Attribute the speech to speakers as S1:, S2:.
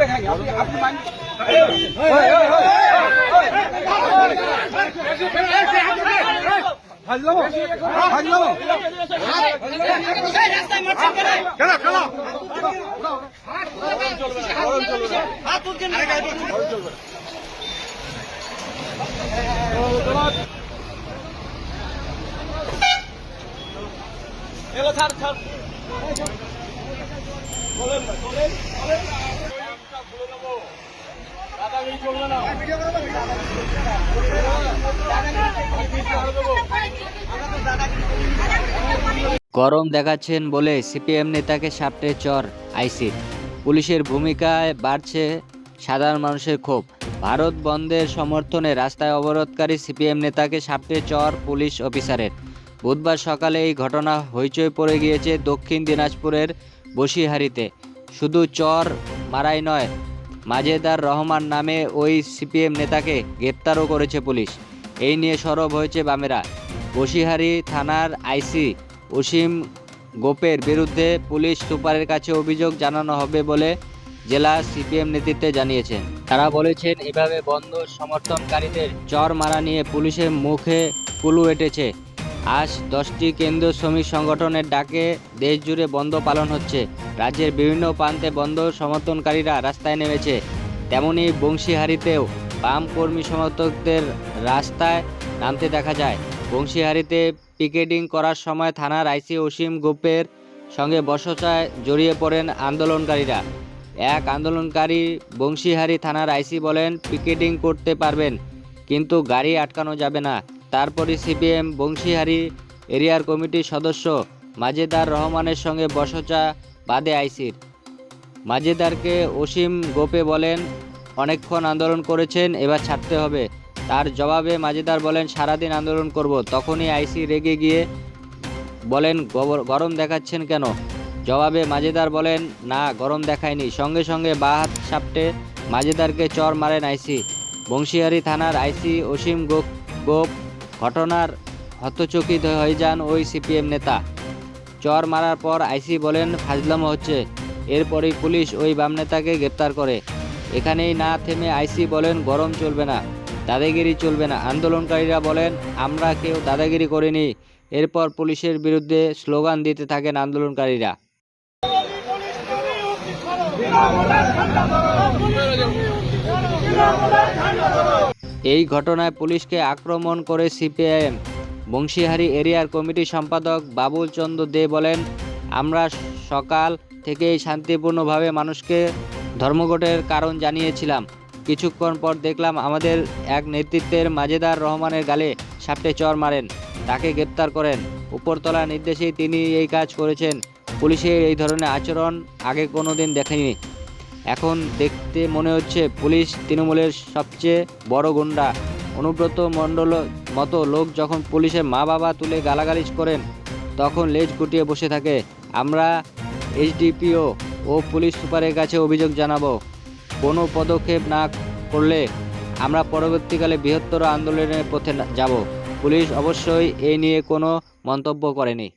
S1: দেখাই, আপনি আপনি হ্যালো হ্যালো কেন কেন হাত তুলছেন এলো, ছাড় ছাড়। বলেন না বলেন বলেন
S2: গরম দেখাচ্ছেন বলে সিপিএম নেতাকে সাপটে চর আইসির পুলিশের ভূমিকায় বাড়ছে সাধারণ মানুষের ক্ষোভ। ভারত বন্ধের সমর্থনে রাস্তায় অবরোধকারী সিপিএম নেতাকে সাপটে চর পুলিশ অফিসারের। বুধবার সকালে এই ঘটনা হইচই পড়ে গিয়েছে দক্ষিণ দিনাজপুরের বসিহারিতে। শুধু চর মারাই নয় মাজেদার রহমান নামে ওই সিপিএম নেতাকে গ্রেপ্তারও করেছে পুলিশ। এই নিয়ে সরব হয়েছে বামেরা। বসিহারি থানার আইসি অসীম গোপের বিরুদ্ধে পুলিশ সুপারের কাছে অভিযোগ জানানো হবে বলে জেলা সিপিএম নেতৃত্বে জানিয়েছেন। তারা বলেছেন, এভাবে বন্ধ সমর্থনকারীদের চর মারা নিয়ে পুলিশের মুখে কুলু এঁটেছে। আজ দশটি কেন্দ্রীয় শ্রমিক সংগঠনের ডাকে দেশজুড়ে বন্ধ পালন হচ্ছে। রাজ্যের বিভিন্ন প্রান্তে বন্ধ সমর্থনকারীরা রাস্তায় নেমেছে। তেমনি বংশীহারিতেও বাম কর্মী সমর্থকদের রাস্তায় নামতে দেখা যায়। বংশীহারিতে পিকেটিং করার সময় থানার আইসি অসীম গোপের সঙ্গে বসতায় জড়িয়ে পড়েন আন্দোলনকারীরা। এক আন্দোলনকারী বংশীহারি থানার আইসি বলেন, পিকেটিং করতে পারবেন, কিন্তু গাড়ি আটকানো যাবে না। তারপরে সিপিএম বংশীহারি এরিয়ার কমিটির সদস্য মাজেদার রহমানের সঙ্গে বসচা বাদে আইসির। মাজেদারকে অসীম গোপে বলেন, অনেকক্ষণ আন্দোলন করেছেন, এবার ছাড়তে হবে। তার জবাবে মাজেদার বলেন, সারাদিন আন্দোলন করব। তখনই আইসি রেগে গিয়ে বলেন গরম দেখাচ্ছেন কেন? জবাবে মাজেদার বলেন, না, গরম দেখায়নি। সঙ্গে সঙ্গে বা হাত সাপটে মাজেদারকে চর মারেন আইসি। বংশীহারি থানার আইসি অসীম গোপ গোপ ঘটনার হতচকিত হয়ে যান ওই সিপিএম নেতা। চর মারার পর আইসি বলেন, ফাজলামো হচ্ছে। এরপরই পুলিশ ওই বাম নেতাকে গ্রেপ্তার করে। এখানেই না থেমে আইসি বলেন, গরম চলবে না, দাদাগিরি চলবে না। আন্দোলনকারীরা বলেন, আমরা কেউ দাদাগিরি করিনি। এরপর পুলিশের বিরুদ্ধে স্লোগান দিতে থাকেন আন্দোলনকারীরা। এই ঘটনায় পুলিশকে আক্রমণ করে সিপিআইএম। বংশীহারি এরিয়ার কমিটি সম্পাদক বাবুল চন্দ্র দে বলেন, আমরা সকাল থেকেই শান্তিপূর্ণভাবে মানুষকে ধর্মঘটের কারণ জানিয়েছিলাম। কিছুক্ষণ পর দেখলাম আমাদের এক নেতৃত্বের মাজেদার রহমানের গালে সাপটে চর মারেন, তাকে গ্রেপ্তার করেন। উপরতলা নির্দেশেই তিনি এই কাজ করেছেন। পুলিশের এই ধরনের আচরণ আগে কোনো দিন দেখেনি। এখন দেখতে মনে হচ্ছে পুলিশ তৃণমূলের সবচেয়ে বড় গুন্ডা। অনুব্রত মণ্ডল মতো লোক যখন পুলিশের মা বাবা তুলে গালাগালিজ করেন, তখন লেজ গুটিয়ে বসে থাকে। আমরা এইচডিপিও ও পুলিশ সুপারের কাছে অভিযোগ জানাব। কোনো পদক্ষেপ না করলে আমরা পরবর্তীকালে বৃহত্তর আন্দোলনের পথে যাব। পুলিশ অবশ্যই এ নিয়ে কোনো মন্তব্য করেনি।